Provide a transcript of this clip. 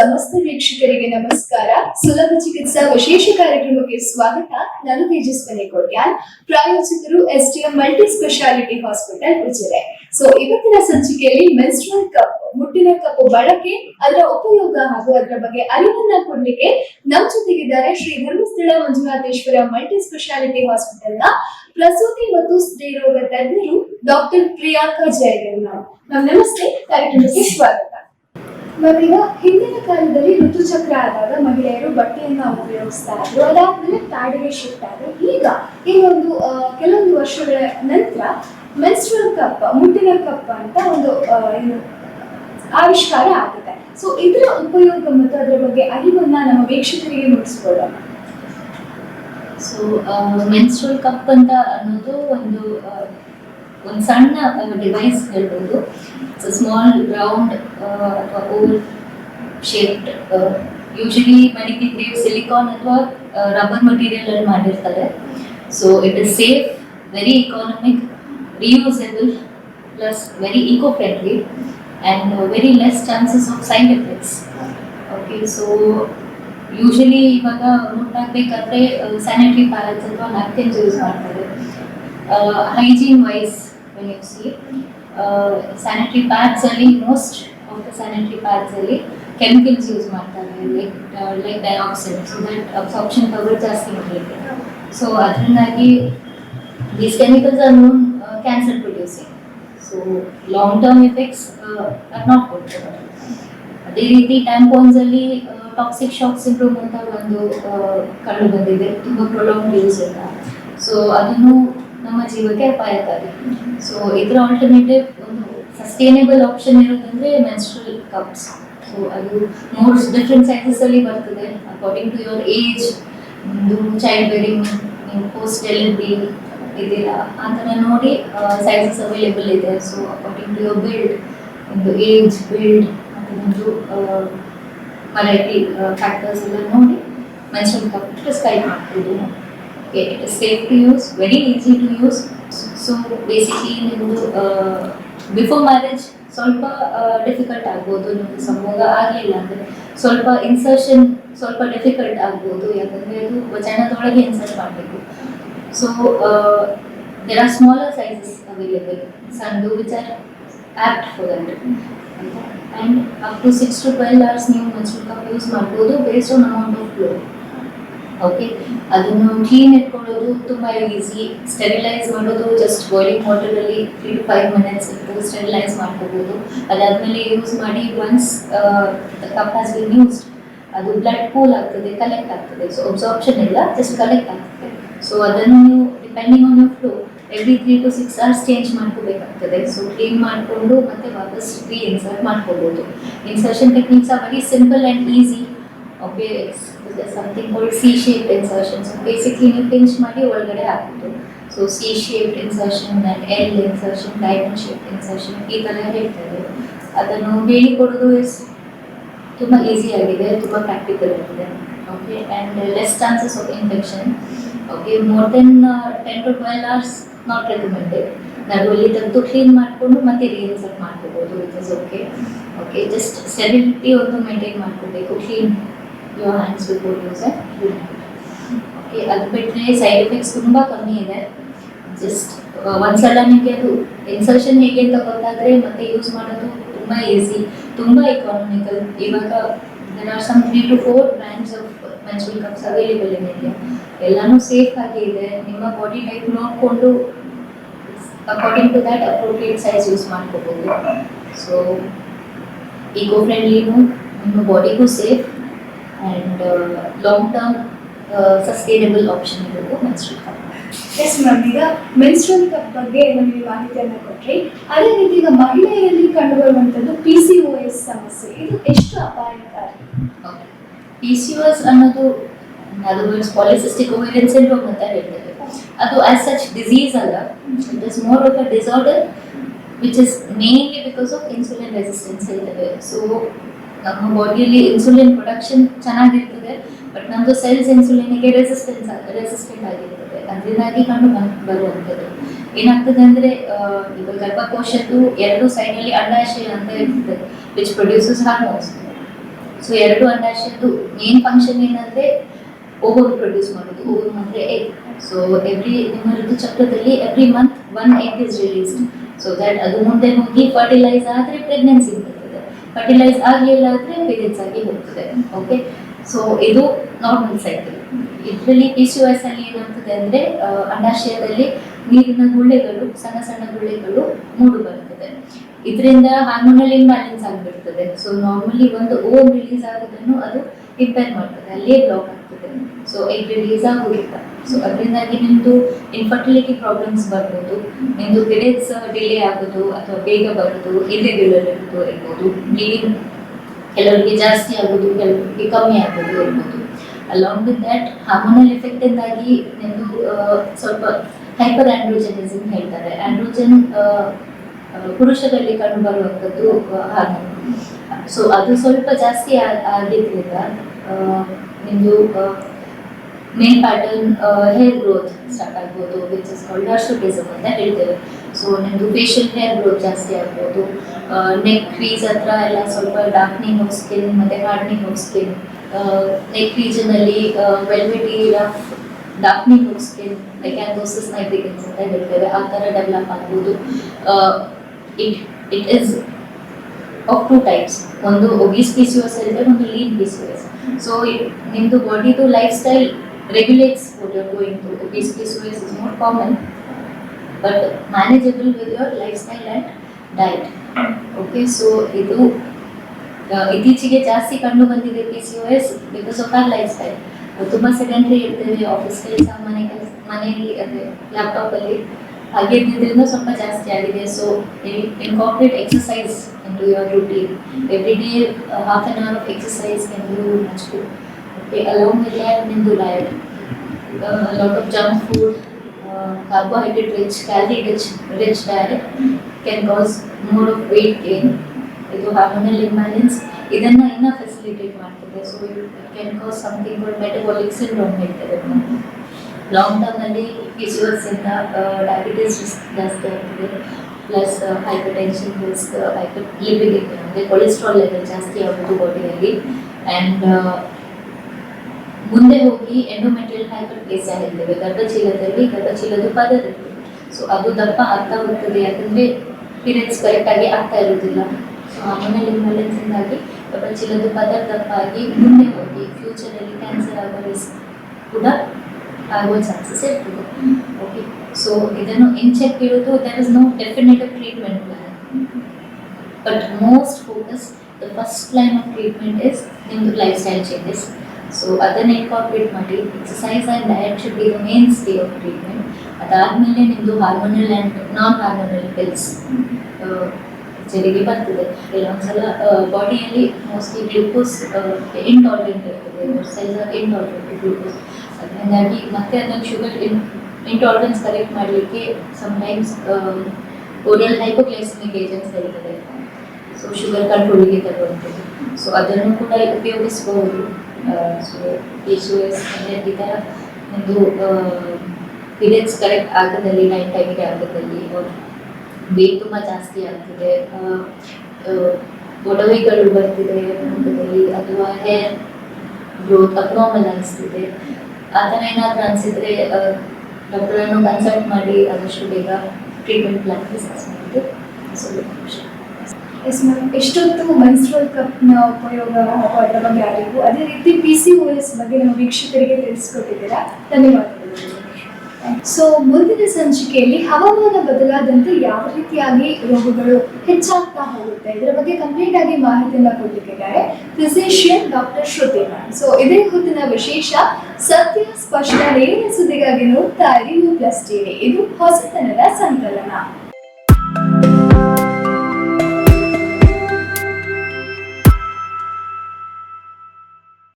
ಸಮಸ್ತ ವೀಕ್ಷಕರಿಗೆ ನಮಸ್ಕಾರ. ಸುಲಭ ಚಿಕಿತ್ಸಾ ವಿಶೇಷ ಕಾರ್ಯಕ್ರಮಕ್ಕೆ ಸ್ವಾಗತ. ನಾನು ತೇಜಸ್ವಿನಿ ಕೋಟ್ಯಾನ್. ಪ್ರಾಯೋಜಕರು STM multi speciality hospital Ujire. So ಇವತ್ತಿನ ಸಂಚಿಕೆಯಲ್ಲಿ ಮೆನ್ಸ್ಟ್ರಲ್ ಕಪ್ ಮುಟ್ಟಿನ ಕಪ್ ಬಳಕೆ, ಅದರ ಉಪಯೋಗ ಹಾಗೂ ಅದರ ಬಗ್ಗೆ ಅರಿವನ್ನ ಕೊಡ್ಲಿಕ್ಕೆ ನಮ್ಮ ಜೊತೆಗಿದ್ದಾರೆ ಶ್ರೀ ಧರ್ಮಸ್ಥಳ ಮಂಜುನಾಥೇಶ್ವರ ಮಲ್ಟಿ ಸ್ಪೆಷಾಲಿಟಿ ಹಾಸ್ಪಿಟಲ್ನ ಪ್ರಸೂತಿ ಮತ್ತು ಸ್ತ್ರೀ ರೋಗ ತಜ್ಞರು ಡಾಕ್ಟರ್ ಪ್ರಿಯಾಂಕಾ ನಾವು ಮ್ಯಾಮ್, ನಮಸ್ತೆ. ಕಾರ್ಯಕ್ರಮಕ್ಕೆ ಸ್ವಾಗತ. ಈಗ ಹಿಂದಿನ ಕಾಲದಲ್ಲಿ ಋತುಚಕ್ರ ಆದಾಗ ಮಹಿಳೆಯರು ಬಟ್ಟೆಯನ್ನು ಉಪಯೋಗಿಸ್ತಾ ಇದ್ರು. ಅದಾದ್ಮೇಲೆ ಪ್ಯಾಡಿಗೆ ಶಿಫ್ಟ್ ಆದ್ರು. ಈಗ ಈ ಒಂದು ಕೆಲವೊಂದು ವರ್ಷಗಳ ನಂತರ ಮೆನ್ಸ್ಟ್ರಲ್ ಕಪ್ ಮುಟ್ಟಿನ ಕಪ್ ಅಂತ ಒಂದು ಏನು, ಆವಿಷ್ಕಾರ ಆಗುತ್ತೆ. ಸೊ ಇದರ ಉಪಯೋಗ ಮತ್ತು ಅದರ ಬಗ್ಗೆ ಅರಿವನ್ನ ನಮ್ಮ ವೀಕ್ಷಕರಿಗೆ ಮೂಡಿಸ್ಬೋದಲ್ಲ ಸೊ ಮೆನ್ಸ್ಟ್ರಲ್ ಕಪ್ ಅಂತ ಅನ್ನೋದು ಒಂದು ಒಂದು ಸಣ್ಣ ಡಿವೈಸ್ ಹೇಳ್ಬೋದು. ಸ್ಮಾಲ್ ರೌಂಡ್ ಅಥವಾ oval shaped usually grade silicone ಅಥವಾ ರಬ್ಬರ್ ಮಟೀರಿಯಲ್ ಅಲ್ಲಿ ಮಾಡಿರ್ತಾರೆ. So it is safe very economic reusable plus very eco friendly and very less chances of side effects okay so usually ಇವಾಗ ಮುಟ್ಟಾಗಬೇಕಾದ್ರೆ sanitary pads ಅಥವಾ napkins use ಮಾಡ್ತಾರೆ. Hygiene wise when you see sanitary pads ಅಲ್ಲಿ most of the sanitary pads ಅಲ್ಲಿ chemicals use ಮಾಡ್ತಾರೆ. Like like dioxide so that absorption power ಜಾಸ್ತಿ ಇರಲಿಕ್ಕೆ so ಅದರಿಂದಾಗಿ these chemicals are known cancer producing so long term effects are not good ಅದೇ ರೀತಿ ಟ್ಯಾಂಪೋನ್ಸ್ ಅಲ್ಲಿ toxic shock syndrome ಅಂತ ಒಂದು ಆ, ಕಂಡು ಬಂದಿದೆ. ತುಂಬ ಪ್ರೊಲಾಂಗ್ ಯೂಸ್ ಅಂತ. ಸೊ ಅದನ್ನು ನಮ್ಮ ಜೀವಕ್ಕೆ ಅಪಾಯಕಾರಿ. ಸೊ ಇದರ ಆಲ್ಟರ್ನೇಟಿವ್ ಒಂದು ಸಸ್ಟೈನೇಬಲ್ ಆಪ್ಷನ್ ಇರೋದಂದ್ರೆ ಮೆನ್ಸ್ಟ್ರಲ್ ಕಪ್ಸ್ ಸೊ ಅದು ಮೂರು ಡಿಫ್ರೆಂಟ್ ಸೈಜಸ್ ಅಲ್ಲಿ ಬರ್ತದೆ. ಅಕಾರ್ಡಿಂಗ್ ಟು ಯುವರ್ ಏಜ್ ಒಂದು ಚೈಲ್ಡ್ ಬೇರಿಂಗ್ ನೀವು ಪೋಸ್ಟ್ ಡೆಲಿವರಿ ಇದೆಲ್ಲ. ಆ ಥರ ನೋಡಿ ಸೈಜಸ್ ಅವೈಲೇಬಲ್ ಇದೆ. So according to your build ಒಂದು ಏಜ್ ಬಿಲ್ಡ್ ಮತ್ತು ಒಂದು ವೆರೈಟಿ ಫ್ಯಾಕ್ಟರ್ಸ್ ಎಲ್ಲ ನೋಡಿ ಮೆನ್ಸ್ಟ್ರಲ್ ಕಪ್ ಪ್ರಿಸ್ಕ್ರೈಬ್ ಮಾಡ್ಬೋದು. Okay it is safe to use very easy to use so basically ನಿಮ್ಮದು ಬಿಫೋರ್ ಮ್ಯಾರೇಜ್ ಸ್ವಲ್ಪ ಡಿಫಿಕಲ್ಟ್ ಆಗ್ಬೋದು. ನಿಮ್ಮದು ಸಂಭೋಗ ಆಗಲಿಲ್ಲ ಅಂದರೆ ಸ್ವಲ್ಪ ಇನ್ಸರ್ಷನ್ ಸ್ವಲ್ಪ ಡಿಫಿಕಲ್ಟ್ ಆಗ್ಬೋದು. ಯಾಕಂದರೆ ಅದು ವಚನದೊಳಗೆ ಇನ್ಸರ್ಟ್ ಮಾಡಬೇಕು. So there are smaller sizes available ಸಣ್ಣ which are apt for that and up to six to twelve hours ನೀವು ಕಪ್ ಯೂಸ್ ಮಾಡ್ಬೋದು based on amount of flow okay ಅದನ್ನು ಕ್ಲೀನ್ ಇಟ್ಕೊಳ್ಳೋದು ತುಂಬ ಈಸಿ ಸ್ಟೆರಿಲೈಸ್ ಮಾಡೋದು ಜಸ್ಟ್ ಬಾಯ್ಲಿಂಗ್ ವಾಟರಲ್ಲಿ three to five minutes ಇಟ್ಟು sterilise ಮಾಡ್ಕೋಬೋದು. ಅದಾದಮೇಲೆ ಯೂಸ್ ಮಾಡಿ once cup has been used ಅದು ಬ್ಲಡ್ ಕೂಲ್ ಆಗ್ತದೆ ಕಲೆಕ್ಟ್ ಆಗ್ತದೆ. ಸೊ ಅಬ್ಸಾರ್ಪ್ಷನ್ ಇಲ್ಲ ಜಸ್ಟ್ ಕಲೆಕ್ಟ್ ಆಗ್ತದೆ. ಸೊ ಅದನ್ನು depending on your flow every three to six hours change ಮಾಡ್ಕೋಬೇಕಾಗ್ತದೆ. So clean ಮಾಡಿಕೊಂಡು ಮತ್ತೆ ವಾಪಸ್ ರೀ ಇನ್ಸರ್ಟ್ ಮಾಡ್ಕೋಬೋದು. Insertion techniques are very simple and easy okay something called C shape insertion so basically ನೀವು pinch ಮಾಡಿ ಒಳಗಡೆ ಹಾಕ್ಬೋದು so C shape insertion and L insertion diamond shape insertion ಈ ಥರ ಹೇಳ್ತಾರೆ ಅದನ್ನು ಹೇಳಿಕೊಡೋದು ಇಸ್ ತುಂಬ ಈಸಿ ಆಗಿದೆ, ತುಂಬ ಪ್ರಾಕ್ಟಿಕಲ್ ಆಗಿದೆ. Okay and less chances of infection okay more than ten to twelve hours not recommended ನಡುವಲ್ಲಿ ತಂದು ಕ್ಲೀನ್ ಮಾಡಿಕೊಂಡು ಮತ್ತೆ ರೀಇನ್ಸರ್ಟ್ ಮಾಡ್ಕೋಬೋದು. It is okay okay just stability ಒಂದು ಮೇಂಟೈನ್ ಮಾಡ್ಕೋಬೇಕು. Clean your hands before use okay ಅದು ಬಿಟ್ಟರೆ side effects ತುಂಬ ಕಮ್ಮಿ ಇದೆ. ಜಸ್ಟ್ ಒಂದು ನಿಮಗೆ ಅದು ಇನ್ಸರ್ಷನ್ ಹೇಗೆ ಅಂತ ಗೊತ್ತಾದರೆ ಮತ್ತೆ ಯೂಸ್ ಮಾಡೋದು ತುಂಬ ಈಸಿ ತುಂಬ ಇಕಾನಮಿಕಲ್ ಇವಾಗ there are some three to four brands of menstrual cups available ಇದೆ ಇಲ್ಲಿ ಎಲ್ಲನೂ ಸೇಫ್ ಆಗಿ ಇದೆ. ನಿಮ್ಮ ಬಾಡಿ ಟೈಪ್ ನೋಡಿಕೊಂಡು according to that appropriate size use ಮಾಡ್ಕೋಬೋದು. ಸೊ ಈಗೋ ಫ್ರೆಂಡ್ಲಿನೂ ನಿಮ್ಮ ಬಾಡಿಗೂ safe and long term sustainable option ಇರೋದು ಮೆನ್ಸ್ಟ್ರಲ್ ಕಪ್ ಎಸ್ ಮ್ಯಾಮ್ ಈಗ ಮೆನ್ಸ್ಟ್ರಲ್ ಕಪ್ ಬಗ್ಗೆ ನಮಗೆ ಮಾಹಿತಿಯನ್ನು ಕೊಟ್ಟರೆ ಅದೇ ರೀತಿ ಈಗ ಮಹಿಳೆಯರಲ್ಲಿ ಕಂಡುಬರುವಂಥದ್ದು ಪಿ ಸಿ ಓ ಎಸ್ ಸಮಸ್ಯೆ. ಇದು ಎಷ್ಟು ಅಪಾಯಕಾರಿ? ಪಿ ಸಿ ಎಸ್ ಅನ್ನೋದು ಅದು ಪಾಲಿಸಿಸ್ಟಿಕ್ ಓವೇರಿಯನ್ ಸಿಂಡ್ರೋಮ್ ಅಂತ ಹೇಳ್ತೇವೆ ಅದು ಆಸ್ ಸಚ್ ಡಿಸೀಸ್ ಅಲ್ಲ. It is more of a disorder which is mainly because of insulin resistance ಹೇಳ್ತೇವೆ ಸೊ ನಮ್ಮ ಬಾಡಿಯಲ್ಲಿ ಇನ್ಸುಲಿನ್ ಪ್ರೊಡಕ್ಷನ್ ಚೆನ್ನಾಗಿರ್ತದೆ ಬಟ್ ನಮ್ಮದು ಸೆಲ್ಸ್ ಇನ್ಸುಲಿನ್ಗೆ ರೆಸಿಸ್ಟೆನ್ಸ್ ರೆಸಿಸ್ಟೆಂಟ್ ಆಗಿರ್ತದೆ. ಅದರಿಂದಾಗಿ ಕಂಡು ಬರುವಂಥದ್ದು. ಏನಾಗ್ತದೆ ಅಂದರೆ ಈಗ ಗರ್ಭಕೋಶದ್ದು ಎರಡು ಸೈಡಲ್ಲಿ ಅಂಡಾಶಯ ಅಂತ ಇರ್ತದೆ ವಿಚ್ ಪ್ರೊಡ್ಯೂಸಸ್ ಹಾರ್ಮೋನ್ಸ್ ಸೊ ಎರಡು ಅಂಡಾಶಯದ್ದು ಮೇನ್ ಫಂಕ್ಷನ್ ಏನಂದ್ರೆ ಓವರ್ ಪ್ರೊಡ್ಯೂಸ್ ಮಾಡೋದು ಓವರ್ ಅಂದ್ರೆ ಎಗ್ ಸೊ ಎವ್ರಿ ನಿಮ್ಮ ಋತುಚಕ್ರದಲ್ಲಿ every month one egg is released so that ಅದು ಮುಂದೆ ಹೋಗಿ ಫರ್ಟಿಲೈಸ್ ಆದರೆ ಪ್ರೆಗ್ನೆನ್ಸಿ ಬರ್ತದೆ ಫರ್ಟಿಲೈಸ್ ಆಗಲಿಲ್ಲ ಅಂದರೆ ಪೀರಿಯಡ್ಸ್ ಆಗಿ ಹೋಗ್ತದೆ. ಓಕೆ ಸೊ ಇದು ನಾರ್ಮಲ್ ಸೈಕಲ್ ಇದರಲ್ಲಿ ಪಿ ಸಿ ಎಸ್ ಅಲ್ಲಿ ಏನಾಗ್ತದೆ ಅಂದರೆ ಅಂಡಾಶಯದಲ್ಲಿ ನೀರಿನ ಗುಳ್ಳೆಗಳು, ಸಣ್ಣ ಸಣ್ಣ ಗುಳ್ಳೆಗಳು ಮೂಡು ಬರ್ತದೆ ಇದರಿಂದ ಹಾರ್ಮೋನಲ್ ಇಂಬ್ಯಾಲೆನ್ಸ್ ಆಗಿಬಿಡ್ತದೆ. ಸೊ ನಾರ್ಮಲಿ ಒಂದು ಓಮ್ ರಿಲೀಸ್ ಆಗೋದನ್ನು ಅದು ಇಂಪೇರ್ ಮಾಡ್ತದೆ. ಅಲ್ಲೇ ಬ್ಲಾಕ್ ಆಗ್ತದೆ. ಸೊ ಎಗ್ ರಿಲೀಸ್ ಆಗೋದಿಲ್ಲ ಸೊ ಅದರಿಂದಾಗಿ ನಿಮ್ಮದು ಇನ್ಫರ್ಟಿಲಿಟಿ ಪ್ರಾಬ್ಲಮ್ಸ್ ಬರ್ಬೋದು. ನಿಮ್ಮದು ಪಿರಿಯಡ್ಸ್ ಡಿಲೇ ಆಗೋದು ಅಥವಾ ಬೇಗ ಬರೋದು ಇರ್ರೆಗ್ಯುಲರ್ ಇರೋದು ಇರ್ಬೋದು. ಬ್ಲೀಡಿಂಗ್ ಕೆಲವರಿಗೆ ಜಾಸ್ತಿ ಆಗೋದು ಕೆಲವರಿಗೆ ಕಮ್ಮಿ ಆಗೋದು ಇರ್ಬೋದು. Along with that hormonal effect ಇಂದಾಗಿ ನಿಮ್ದು ಆ, ಸ್ವಲ್ಪ ಹೈಪರ್ ಆಂಡ್ರೋಜನಿಸಮ್ ಹೇಳ್ತಾರೆ ಆಂಡ್ರೋಜನ್ ಪುರುಷರಲ್ಲಿ ಕಂಡು ಬರುವಂಥದ್ದು ಹಾರ್ಮೋನ್ ಸೊ ಅದು ಸ್ವಲ್ಪ ಜಾಸ್ತಿ ಆಗಿದ್ರಿಂದ ಆ, ನಿಮ್ದು male pattern hair growth start ಆಗ್ಬೋದು ವಿಚ್ ಇಸ್ ಕಾಲ್ಡ್ ಹರ್ಷೋಟಿಸಮ್ ಅಂತ ಹೇಳ್ತೇವೆ. ಸೊ ನಿಮ್ಮದು ಫೇಶಿಯಲ್ ಹೇರ್ ಗ್ರೋತ್ ಜಾಸ್ತಿ ಆಗ್ಬೋದು. ನೆಕ್ ಕ್ರೀಸ್ ಹತ್ರ ಎಲ್ಲ ಸ್ವಲ್ಪ ಡಾರ್ಕ್ನಿಂಗ್ ಆಫ್ ಸ್ಕಿನ್ ಮತ್ತೆ hardening of skin neck ರೀಜನಲ್ಲಿ velvety rough darkening of skin acanthosis nigricans ಅಂತ ಹೇಳ್ತೇವೆ, ಆ ಥರ ಡೆವಲಪ್ ಆಗ್ಬೋದು. It it is of two types ಒಂದು ಒಬೀಸ್ ಪಿ ಸಿ ಒಂದು ಲೀನ್ ಪಿ ಸೊ ನಿಮ್ಮದು ಬಾಡಿದು lifestyle regulates what to obese P C S is not common but manageable with your lifestyle and diet okay so ಇದು ಇತ್ತೀಚೆಗೆ ಜಾಸ್ತಿ ಕಂಡು ಬಂದಿದೆ P C S because of our lifestyle ತುಂಬ sedentary ಇರ್ತೇವೆ office ಕೆಲಸ, ಮನೆ ಕೆಲಸ, ಮನೆಯಲ್ಲಿ ಅದೇ ಲ್ಯಾಪ್ಟಾಪಲ್ಲಿ ಹಾಗೆ ಇದ್ದಿದ್ದರಿಂದ ಸ್ವಲ್ಪ ಜಾಸ್ತಿ ಆಗಿದೆ. So incorporate exercise into your your routine every day half an hour of exercise can you much good. Okay, along with Nindu diet. Uh, a lot of junk food, uh, carbohydrate rich, calorie rich, rich diet can cause more of weight gain. ಇದು hormonal imbalance ಇದನ್ನು ಇನ್ನೂ facilitate ಮಾಡ್ತದೆ. So it can cause something called metabolic syndrome ಹೇಳ್ತಾರೆ. Long term ಅಲ್ಲಿ P C ಇಂದ diabetes risk ಜಾಸ್ತಿ ಆಗ್ತದೆ. Plus hypertension risk hyperlipid ಅಂದರೆ ಕೊಲೆಸ್ಟ್ರಾಲ್ ಲೆವೆಲ್ ಜಾಸ್ತಿ ಆಗೋದು ಬಾಡಿಯಲ್ಲಿ ಆ್ಯಂಡ್ ಮುಂದೆ ಹೋಗಿ ಎಂಡೋಮೆಟ್ರಿಯಲ್ ಹೈಪರ್ ಪ್ಲೇಸ್ ಹೇಳ್ತೇವೆ ಗರ್ಭಚೀಲದಲ್ಲಿ ಗರ್ಭಚೀಲದ ಇರ್ತದೆ. ಸೊ ಅದು ದಪ್ಪ ಆಗ್ತಾ ಹೋಗ್ತದೆ ಯಾಕಂದರೆ ಪೀರಿಯಡ್ಸ್ ಕರೆಕ್ಟಾಗಿ ಆಗ್ತಾ ಇರುವುದಿಲ್ಲ. ಸೊ ಹಾರ್ಮೋನಲ್ ಇಂಬ್ಯಾಲೆನ್ಸಿಂದಾಗಿ ಗರ್ಭಚೀಲದ ಪದರ್ ದಪ್ಪ ಆಗಿ ಮುಂದೆ ಹೋಗಿ ಫ್ಯೂಚರಲ್ಲಿ ಕ್ಯಾನ್ಸರ್ ಆಗೋ ರಿಸ್ಕ್ ಕೂಡ ಆಗುವ ಚಾನ್ಸಸ್ ಇರ್ತದೆ. ಓಕೆ ಸೊ ಇದನ್ನು ಇನ್ ಚೆಕ್ ಇರೋದು there is no definitive treatment plan but most focus the first line of treatment is ನಿಮ್ಮದು ಲೈಫ್ ಸ್ಟೈಲ್ ಚೇಂಜಸ್ ಸೊ ಅದನ್ನು ಇನ್ಕಾರ್ಪೊರೇಟ್ ಮಾಡಿ exercise and diet should be the mainstay of treatment ಅದಾದಮೇಲೆ ನಿಮ್ಮದು hormonal and non hormonal pills ಜರಿಗೆ ಬರ್ತದೆ. ಕೆಲವೊಂದ್ಸಲ ಬಾಡಿಯಲ್ಲಿ mostly glucose intolerant ಇರ್ತದೆ. Or intolerant glucose ಅದರಿಂದಾಗಿ ಮತ್ತೆ ಅದನ್ನು ಶುಗರ್ ಇನ್ ಇಂಟಾಲರೆನ್ಸ್ ಕರೆಕ್ಟ್ ಮಾಡಲಿಕ್ಕೆ ಸಮ್ಟೈಮ್ಸ್ ಓರಲ್ ಹೈಪೋಗ್ಲೈಸಮಿಕ್ ಏಜೆಂಟ್ಸ್ ಇರ್ತದೆ ಸೊ ಶುಗರ್ ಕಂಟ್ರೋಲಿಗೆ ತಗೊಳ್ತದೆ ಸೊ ಅದನ್ನು ಕೂಡ ಉಪಯೋಗಿಸಬಹುದು ಸೊ ಪಿ ಸಿ ಎಸ್ ಈ ಥರ ಒಂದು ಪೀರಿಯಡ್ಸ್ ಕರೆಕ್ಟ್ ಆಗದಲ್ಲಿ ನೈಟ್ ಟೈಮಿಗೆ ಆಗದಲ್ಲಿ ವೇಟ್ ತುಂಬ ಜಾಸ್ತಿ ಆಗ್ತಿದೆ. ಒಡವೆಗಳು ಬರ್ತಿದೆ ಅಥವಾ ಹೇರ್ ಗ್ರೋತ್ ಅಬ್ನಾರ್ಮಲ್ ಅನಿಸ್ತಿದೆ. ಆ ಥರ ಏನಾದರೂ ಅನಿಸಿದ್ರೆ ಡಾಕ್ಟರನ್ನು ಕನ್ಸಲ್ಟ್ ಮಾಡಿ, ಆದಷ್ಟು ಬೇಗ ಟ್ರೀಟ್ಮೆಂಟ್ ಪ್ಲಾನ್ ಎಸ್ ಮ್ಯಾಮ್, ಎಷ್ಟೊತ್ತು ಮೆನ್ಸ್ಟ್ರಲ್ ಕಪ್ನ ಉಪಯೋಗ ಅದರ ಬಗ್ಗೆ ಅರಿವು ಅದೇ ರೀತಿ ಪಿ ಸಿ ಓ ಎಸ್ ಬಗ್ಗೆ ನಮ್ಮ ವೀಕ್ಷಕರಿಗೆ ತಿಳಿಸ್ಕೊಟ್ಟಿದ್ದೀರಾ? ಧನ್ಯವಾದಗಳು. ಸೊ ಮುಂದಿನ ಸಂಚಿಕೆಯಲ್ಲಿ ಹವಾಮಾನ ಬದಲಾದಂತೆ ಯಾವ ರೀತಿಯಾಗಿ ರೋಗಗಳು ಹೆಚ್ಚಾಗ್ತಾ ಹೋಗುತ್ತೆ? ಇದರ ಬಗ್ಗೆ ಕಂಪ್ಲೀಟ್ ಆಗಿ ಮಾಹಿತಿಯನ್ನ ಕೊಡ್ಲಿಕ್ಕಿದ್ದಾರೆ physician doctor Shruti ma'am so ಇದೇ ಹೊತ್ತಿನ ವಿಶೇಷ ಸತ್ಯ ಸ್ಪಷ್ಟ ನೇರ ಸುದ್ದಿಗಾಗಿ ನೋಡ್ತಾ ಯು ಪ್ಲಸ್ ಟಿವಿ ಇದು ಹೊಸತನದ ಸಂಕಲನ.